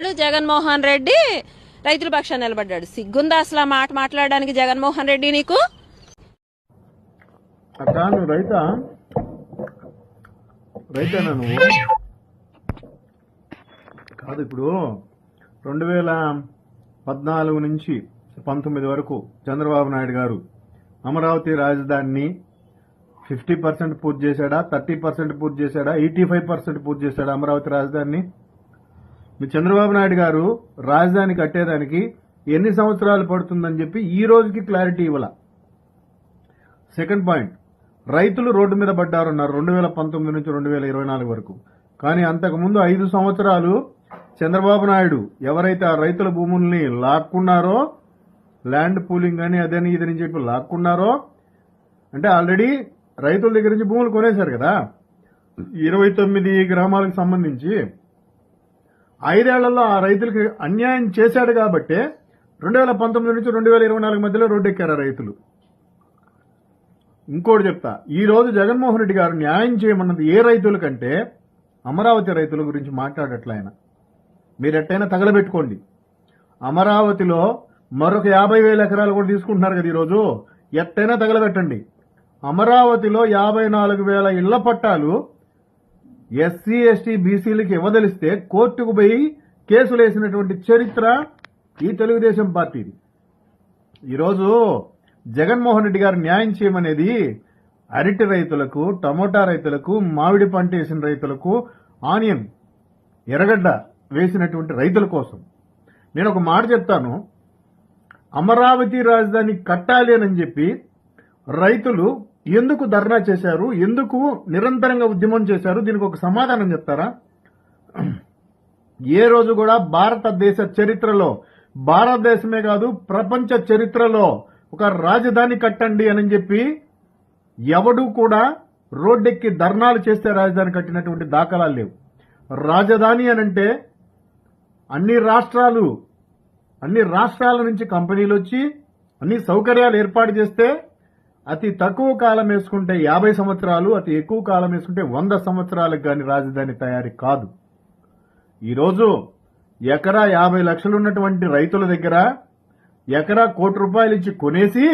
జగన్మోహన్ రెడ్డి రైతుల పక్షాన నిలబడ్డాడు. సిగ్గుందా అసలు ఆ మాట మాట్లాడడానికి జగన్మోహన్ రెడ్డి నీకు? అక్క నువ్వు రైతా? రైతేనా నువ్వు? కాదు ఇప్పుడు రెండు వేల పద్నాలుగు నుంచి పంతొమ్మిది వరకు చంద్రబాబు నాయుడు గారు అమరావతి రాజధానిని ఫిఫ్టీ పర్సెంట్ పూర్తి చేశాడా థర్టీ పర్సెంట్ పూర్తి చేశాడా ఎయిటీ ఫైవ్ పర్సెంట్ పూర్తి చేశాడా అమరావతి రాజధానిని? మీ చంద్రబాబు నాయుడు గారు రాజధాని కట్టేదానికి ఎన్ని సంవత్సరాలు పడుతుందని చెప్పి ఈ రోజుకి క్లారిటీ ఇవ్వాల. Second point. రైతులు రోడ్డు మీద పడ్డారన్నారు రెండు వేల పంతొమ్మిది నుంచి రెండు వేల ఇరవై నాలుగు వరకు. కానీ అంతకుముందు ఐదు సంవత్సరాలు చంద్రబాబు నాయుడు ఎవరైతే ఆ రైతుల భూముల్ని లాక్కున్నారో ల్యాండ్ పూలింగ్ అని అదని ఇదని చెప్పి లాక్కున్నారో అంటే ఆల్రెడీ రైతుల దగ్గర నుంచి భూములు కొనేశారు కదా. ఇరవై తొమ్మిది గ్రామాలకు సంబంధించి ఐదేళ్ళలో ఆ రైతులకి అన్యాయం చేశాడు కాబట్టే రెండు వేల పంతొమ్మిది నుంచి రెండు వేల ఇరవై నాలుగు మధ్యలో రోడ్డెక్కారు రైతులు. ఇంకోటి చెప్తా ఈరోజు జగన్మోహన్ రెడ్డి గారు న్యాయం చేయమన్నది ఏ రైతుల కంటే అమరావతి రైతుల గురించి మాట్లాడట్లే ఆయన. మీరు ఎట్టయినా తగలబెట్టుకోండి. అమరావతిలో మరొక యాభై వేల ఎకరాలు కూడా తీసుకుంటున్నారు కదా ఈరోజు ఎట్టయినా తగలబెట్టండి. అమరావతిలో యాభై నాలుగు వేల ఇళ్ళ పట్టాలు ఎస్సీ ఎస్టీ బీసీలకి ఇవ్వదలిస్తే కోర్టుకు పోయి కేసులు వేసినటువంటి చరిత్ర ఈ తెలుగుదేశం పార్టీది. ఈరోజు జగన్మోహన్ రెడ్డి గారు న్యాయం చేయమనేది అరటి రైతులకు టమోటా రైతులకు మామిడి పంట వేసిన రైతులకు ఆనియన్ ఎర్రగడ్డ వేసినటువంటి రైతుల కోసం. నేను ఒక మాట చెప్తాను. అమరావతి రాజధాని కట్టాలి అని చెప్పి రైతులు ఎందుకు ధర్నా చేశారు? ఎందుకు నిరంతరంగా ఉద్యమం చేశారు? దీనికి ఒక సమాధానం చెప్తారా? ఏ రోజు కూడా భారతదేశ చరిత్రలో భారతదేశమే కాదు ప్రపంచ చరిత్రలో ఒక రాజధాని కట్టండి అని చెప్పి ఎవడు కూడా రోడ్డెక్కి ధర్నాలు చేస్తే రాజధాని కట్టినటువంటి దాఖలాలు లేవు. రాజధాని అనంటే అన్ని రాష్ట్రాలు అన్ని రాష్ట్రాల నుంచి కంపెనీలు వచ్చి అన్ని సౌకర్యాలు ఏర్పాటు చేస్తే అతి తక్కువ కాలం వేసుకుంటే యాభై సంవత్సరాలు అతి ఎక్కువ కాలం వేసుకుంటే వంద సంవత్సరాలకు కానీ రాజధాని తయారీ కాదు. ఈరోజు ఎకరా యాభై లక్షలు ఉన్నటువంటి రైతుల దగ్గర ఎకరా కోటి రూపాయలు ఇచ్చి కొనేసి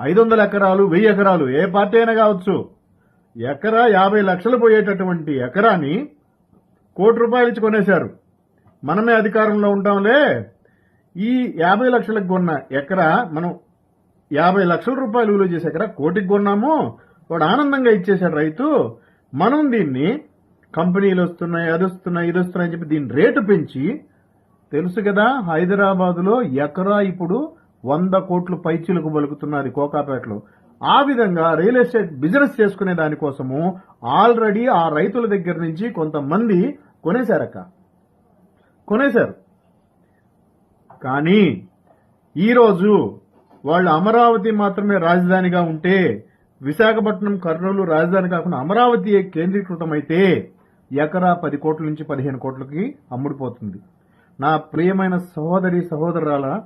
ఐదు వందల ఎకరాలు వెయ్యి ఎకరాలు ఏ పార్టీ అయినా కావచ్చు ఎకరా యాభై లక్షలు పోయేటటువంటి ఎకరాని కోటి రూపాయలు ఇచ్చి కొనేశారు. మనమే అధికారంలో ఉంటాంలే. ఈ యాభై లక్షలకు కొన్న ఎకరా మనం యాభై లక్షల రూపాయలు విలువ చేసే ఎకరా కోటికి కొన్నాము. వాడు ఆనందంగా ఇచ్చేశాడు రైతు. మనం దీన్ని కంపెనీలు వస్తున్నాయి అది వస్తున్నాయి ఇది వస్తున్నాయి అని చెప్పి దీని రేటు పెంచి తెలుసు కదా హైదరాబాదులో ఎకరా ఇప్పుడు వంద కోట్లు పైచీలకు బలుకుతున్నది కోకాపేటలో ఆ విధంగా రియల్ ఎస్టేట్ బిజినెస్ చేసుకునే దానికోసము ఆల్రెడీ ఆ రైతుల దగ్గర నుంచి కొంతమంది కొనేశారక్క. కొనేశారు. కానీ ఈరోజు వాళ్ళు అమరావతి మాత్రమే రాజధానిగా ఉంటే విశాఖపట్నం కర్నూలు రాజధాని కాకుండా అమరావతి కేంద్రీకృతమైతే ఎకరా పది కోట్ల నుంచి పదిహేను కోట్లకి అమ్ముడుపోతుంది. నా ప్రియమైన సహోదరి సహోదరాల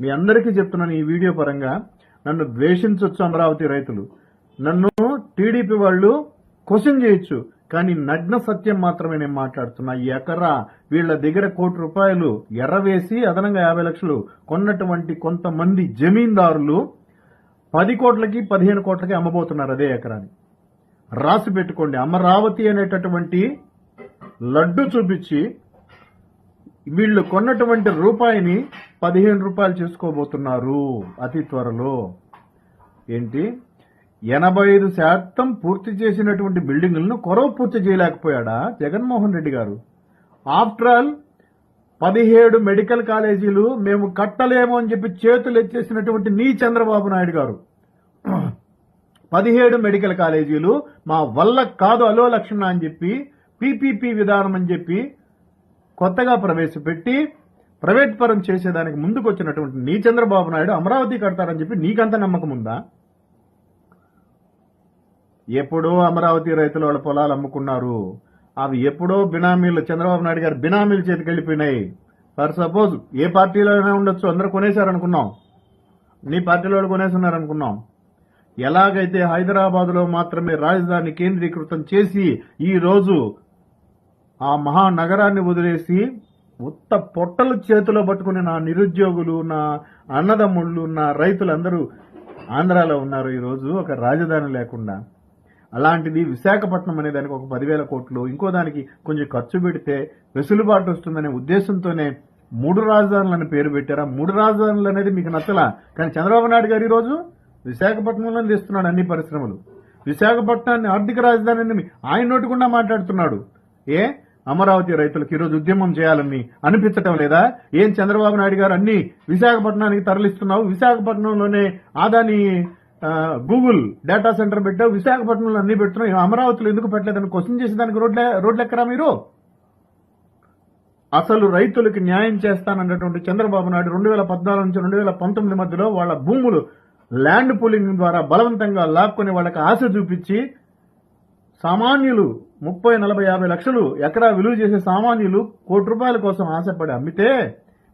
మీ అందరికీ చెప్తున్నాను ఈ వీడియో పరంగా. నన్ను ద్వేషించవచ్చు అమరావతి రైతులు. నన్ను టీడీపీ వాళ్ళు క్వశ్చన్ చేయొచ్చు. కానీ నగ్న సత్యం మాత్రమే నేను మాట్లాడుతున్నా. ఈ ఎకరా వీళ్ళ దగ్గర కోటి రూపాయలు ఎర్రవేసి అదనంగా యాభై లక్షలు కొన్నటువంటి కొంతమంది జమీందారులు పది కోట్లకి పదిహేను కోట్లకి అమ్మబోతున్నారు అదే ఎకరాని. రాసి పెట్టుకోండి. అమరావతి అనేటటువంటి లడ్డు చూపించి వీళ్ళు కొన్నటువంటి రూపాయిని పదిహేను రూపాయలు చేసుకోబోతున్నారు అతి త్వరలో. ఏంటి? ఎనభై ఐదు శాతం పూర్తి చేసినటువంటి బిల్డింగులను కొరవ పూర్తి చేయలేకపోయాడా జగన్మోహన్ రెడ్డి గారు? ఆఫ్టర్ ఆల్ పదిహేడు మెడికల్ కాలేజీలు మేము కట్టలేము అని చెప్పి చేతులు ఎత్తేసినటువంటి నీ చంద్రబాబు నాయుడు గారు. పదిహేడు మెడికల్ కాలేజీలు మా వల్ల కాదు అలో లక్షణ అని చెప్పి పీపీపీ విధానం అని చెప్పి కొత్తగా ప్రవేశపెట్టి ప్రైవేట్ పరం చేసేదానికి ముందుకు వచ్చినటువంటి నీ చంద్రబాబు నాయుడు అమరావతి కడతారని చెప్పి నీకంత నమ్మకం ఉందా? ఎప్పుడో అమరావతి రైతులు వాళ్ళ పొలాలు అమ్ముకున్నారు. అవి ఎప్పుడో బినామీలు చంద్రబాబు నాయుడు గారు బినామీల చేతికి వెళ్ళిపోయినాయి. ఫర్ సపోజ్ ఏ పార్టీలో అయినా ఉండొచ్చు అందరూ కొనేశారనుకున్నాం. నీ పార్టీలో వాళ్ళు కొనేసున్నారనుకున్నాం ఎలాగైతే హైదరాబాద్లో మాత్రమే రాజధాని కేంద్రీకృతం చేసి ఈరోజు ఆ మహానగరాన్ని వదిలేసి ఉత్త పొట్టలు చేతిలో పట్టుకుని నా నిరుద్యోగులు నా అన్నదమ్ముళ్ళు నా రైతులందరూ ఆంధ్రాలో ఉన్నారు. ఈరోజు ఒక రాజధాని లేకుండా. అలాంటిది విశాఖపట్నం అనే దానికి ఒక పదివేల కోట్లు ఇంకో దానికి కొంచెం ఖర్చు పెడితే వెసులుబాటు వస్తుందనే ఉద్దేశంతోనే మూడు రాజధానులని పేరు పెట్టారా? మూడు రాజధానులు అనేది మీకు నచ్చలా? కానీ చంద్రబాబు నాయుడు గారు ఈరోజు విశాఖపట్నంలోనే తెస్తున్నాడు అన్ని పరిశ్రమలు. విశాఖపట్నాన్ని ఆర్థిక రాజధానిని ఆయన నోటికుండా మాట్లాడుతున్నాడు. ఏ? అమరావతి రైతులకు ఈరోజు ఉద్యమం చేయాలని అనిపించటం లేదా? ఏం చంద్రబాబు నాయుడు గారు అన్ని విశాఖపట్నానికి తరలిస్తున్నావు? విశాఖపట్నంలోనే ఆదాని గూగుల్ డేటా సెంటర్ పెట్టావు విశాఖపట్నంలో అన్ని పెడుతున్నావు అమరావతిలో ఎందుకు పెట్టలేదని క్వశ్చన్ చేసి దానికి రోడ్లే రోడ్లు ఎక్కరా మీరు? అసలు రైతులకు న్యాయం చేస్తానన్నటువంటి చంద్రబాబు నాయుడు రెండు వేల పద్నాలుగు నుంచి రెండు వేల పంతొమ్మిది మధ్యలో వాళ్ళ భూములు ల్యాండ్ పూలింగ్ ద్వారా బలవంతంగా లాక్కొని వాళ్ళకి ఆశ చూపించి సామాన్యులు ముప్పై నలభై యాభై లక్షలు ఎకరా విలువ చేసే సామాన్యులు కోటి రూపాయల కోసం ఆశపడి అమ్మితే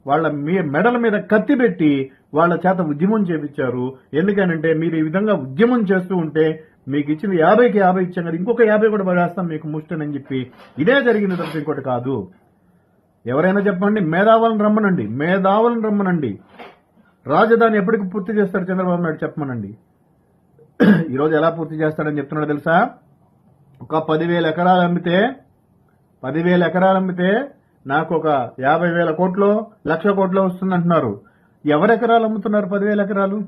వాళ్ళ మీ మెడల మీద కత్తి పెట్టి వాళ్ళ చేత ఉద్యమం చేపించారు. ఎందుకనంటే మీరు ఈ విధంగా ఉద్యమం చేస్తూ ఉంటే మీకు ఇచ్చిన యాభైకి యాభై ఇచ్చాం కదా ఇంకొక యాభై కూడా పడేస్తాం మీకు ముష్టనని చెప్పి. ఇదే జరిగింది తప్ప ఇంకోటి కాదు. ఎవరైనా చెప్పండి మేధావులను రమ్మనండి మేధావులను రమ్మనండి. రాజధాని ఎప్పటికి పూర్తి చేస్తాడు చంద్రబాబు నాయుడు చెప్పమనండి. ఈరోజు ఎలా పూర్తి చేస్తాడని చెప్తున్నాడు తెలుసా? ఒక పదివేల ఎకరాలు అమ్మితే పదివేల ఎకరాలు అమ్మితే నాకు ఒక యాభై వేల కోట్లు లక్ష కోట్లు వస్తుందంటున్నారు. ఎవరు ఎకరాలు అమ్ముతున్నారు పదివేల ఎకరాలు?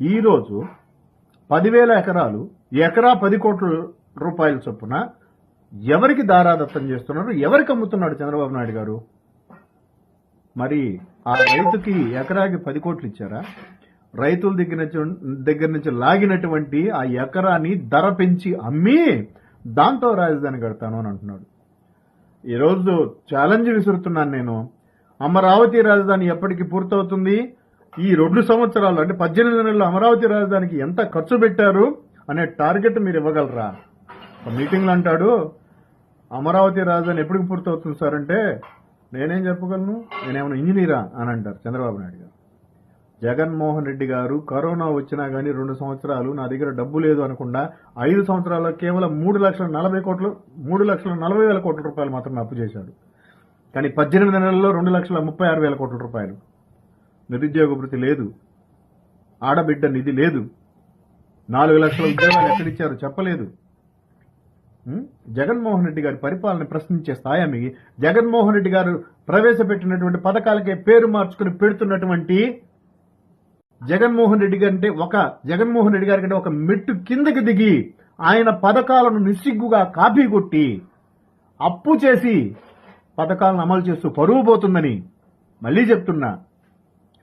ఈరోజు పదివేల ఎకరాలు ఎకరా పది కోట్ల రూపాయల చొప్పున ఎవరికి దారాదత్తం చేస్తున్నారు? ఎవరికి అమ్ముతున్నాడు చంద్రబాబు నాయుడు గారు? మరి ఆ రైతుకి ఎకరాకి పది కోట్లు ఇచ్చారా? రైతుల దగ్గర నుంచి దగ్గర నుంచి లాగినటువంటి ఆ ఎకరాని ధర పెంచి అమ్మి దాంతో రాజధాని కడతాను అని అంటున్నాడు. ఈరోజు ఛాలెంజ్ విసురుతున్నాను నేను. అమరావతి రాజధాని ఎప్పటికి పూర్తవుతుంది? ఈ రెండు సంవత్సరాలు అంటే పద్దెనిమిది నెలలు అమరావతి రాజధానికి ఎంత ఖర్చు పెట్టారు అనే టార్గెట్ మీరు ఇవ్వగలరా? మీటింగ్లు మీటింగ్లో అంటాడు అమరావతి రాజధాని ఎప్పటికి పూర్తవుతుంది సార్? అంటే నేనేం చెప్పగలను? నేనేమైనా ఇంజనీరా అని అంటారు చంద్రబాబు నాయుడు గారు. జగన్మోహన్ రెడ్డి గారు కరోనా వచ్చినా కానీ రెండు సంవత్సరాలు నా దగ్గర డబ్బు లేదు అనకుండా ఐదు సంవత్సరాల్లో కేవలం మూడు లక్షల నలభై కోట్లు మూడు లక్షల నలభై వేల కోట్ల రూపాయలు మాత్రమే అప్పు చేశాడు. కానీ పద్దెనిమిది నెలల్లో రెండు లక్షల ముప్పై ఆరు వేల కోట్ల రూపాయలు. నిరుద్యోగ వృత్తి లేదు. ఆడబిడ్డ నిధి లేదు. నాలుగు లక్షల ఉద్యోగాలు ఎక్కడిచ్చారు చెప్పలేదు. జగన్మోహన్ రెడ్డి గారి పరిపాలన ప్రశ్నించే స్థాయి మీకు జగన్మోహన్ రెడ్డి గారు ప్రవేశపెట్టినటువంటి పథకాలకే పేరు మార్చుకుని పెడుతున్నటువంటి జగన్మోహన్ రెడ్డి కంటే ఒక జగన్మోహన్ రెడ్డి గారి కంటే ఒక మెట్టు కిందకి దిగి ఆయన పథకాలను నిస్సిగ్గుగా కాపీ కొట్టి అప్పు చేసి పథకాలను అమలు చేస్తూ పరువు పోతుందని మళ్ళీ చెప్తున్నా.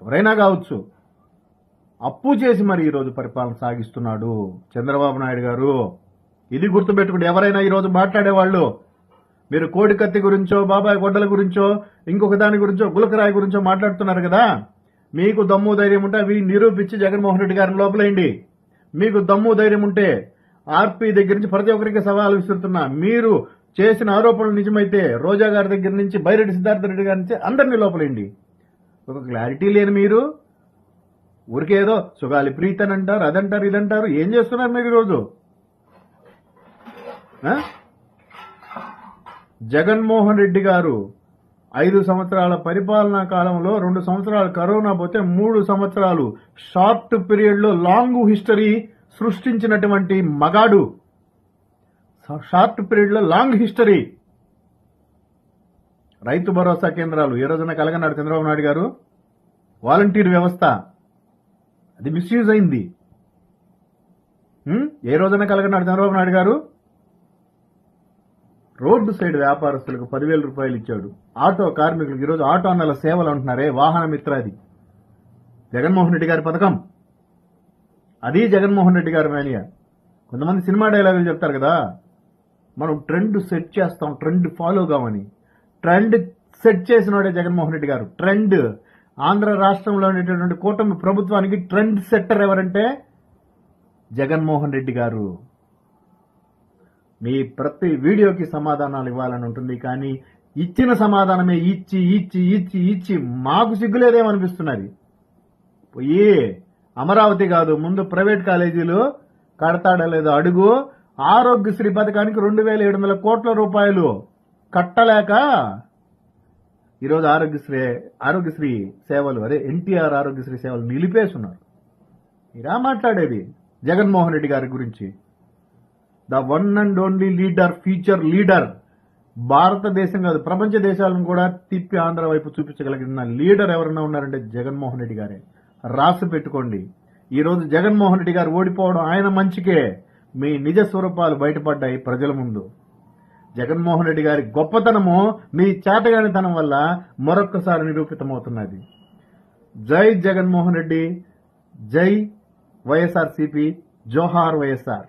ఎవరైనా కావచ్చు. అప్పు చేసి మరి ఈరోజు పరిపాలన సాగిస్తున్నాడు చంద్రబాబు నాయుడు గారు. ఇది గుర్తుపెట్టుకుంటే ఎవరైనా ఈరోజు మాట్లాడేవాళ్ళు. మీరు కోడి కత్తి గురించో బాబాయ్ గొడ్డల గురించో ఇంకొక దాని గురించో గులకరాయి గురించో మాట్లాడుతున్నారు కదా. మీకు దమ్ము ధైర్యం ఉంటే అవి నిరూపించి జగన్మోహన్ రెడ్డి గారిని లోపలేయండి. మీకు దమ్ము ధైర్యం ఉంటే ఆర్పీ దగ్గర నుంచి ప్రతి ఒక్కరికి సవాలు విసురుతున్నా. మీరు చేసిన ఆరోపణలు నిజమైతే రోజా గారి దగ్గర నుంచి బైరెడ్డి సిద్ధార్థ రెడ్డి గారి నుంచి అందరినీ లోపలేయండి. ఒక క్లారిటీ లేని మీరు ఊరికేదో సుగాలి ప్రీత్ అని అంటారు అదంటారు ఇదంటారు ఏం చేస్తున్నారు మీరు ఈరోజు? జగన్మోహన్ రెడ్డి గారు ఐదు సంవత్సరాల పరిపాలనా కాలంలో రెండు సంవత్సరాలు కరోనా పోతే మూడు సంవత్సరాలు షార్ట్ పీరియడ్లో లాంగ్ హిస్టరీ సృష్టించినటువంటి మగాడు. షార్ట్ పీరియడ్లో లాంగ్ హిస్టరీ. రైతు భరోసా కేంద్రాలు. ఏ రోజున కలగన్నాడు చంద్రబాబు నాయుడు గారు? వాలంటీర్ వ్యవస్థ. అది మిస్యూజ్ అయింది. ఏ రోజున కలగన్నాడు చంద్రబాబు నాయుడు గారు? రోడ్డు సైడ్ వ్యాపారస్తులకు పదివేల రూపాయలు ఇచ్చాడు. ఆటో కార్మికులకు ఈరోజు ఆటో అన్నల సేవలు అంటున్నారే వాహన మిత్రాది జగన్మోహన్ రెడ్డి గారి పథకం. అది జగన్మోహన్ రెడ్డి గారి మేనియా. కొంతమంది సినిమా డైలాగులు చెప్తారు కదా మనం ట్రెండ్ సెట్ చేస్తాం ట్రెండ్ ఫాలో కావని ట్రెండ్ సెట్ చేసినోడే జగన్మోహన్ రెడ్డి గారు. ట్రెండ్. ఆంధ్ర రాష్ట్రంలో ఉండేటటువంటి కూటమి ప్రభుత్వానికి ట్రెండ్ సెట్టర్ ఎవరంటే జగన్మోహన్ రెడ్డి గారు. మీ ప్రతి వీడియోకి సమాధానాలు ఇవ్వాలని ఉంటుంది. కానీ ఇచ్చిన సమాధానమే ఇచ్చి ఇచ్చి ఇచ్చి ఇచ్చి మాకు సిగ్గులేదేమనిపిస్తున్నది? పోయి అమరావతి కాదు ముందు ప్రైవేట్ కాలేజీలు కడతాడా లేదో అడుగు ఆరోగ్యశ్రీ పథకానికి రెండు వేల ఏడు వందల కోట్ల రూపాయలు కట్టలేక ఈరోజు ఆరోగ్యశ్రీ ఆరోగ్యశ్రీ సేవలు అదే ఎన్టీఆర్ ఆరోగ్యశ్రీ సేవలు నిలిపేస్తున్నారు మీరా మాట్లాడేది జగన్మోహన్ రెడ్డి గారి గురించి? The one and only leader future leader. Bharatadesam కాదు ప్రపంచ దేశాలను కూడా తిప్పి ఆంధ్ర వైపు చూపించగలిగిన లీడర్ ఎవరైనా ఉన్నారంటే జగన్మోహన్ రెడ్డి గారే. రాసి పెట్టుకోండి. ఈరోజు జగన్మోహన్ రెడ్డి గారు ఓడిపోవడం ఆయన మంచికే. మీ నిజ స్వరూపాలు బయటపడ్డాయి ప్రజల ముందు. జగన్మోహన్ రెడ్డి గారి గొప్పతనము మీ చేతగానితనం వల్ల మరొక్కసారి నిరూపితమవుతున్నది. జై జగన్మోహన్ రెడ్డి జై వైఎస్ఆర్ సిపి జోహార్ వైఎస్ఆర్.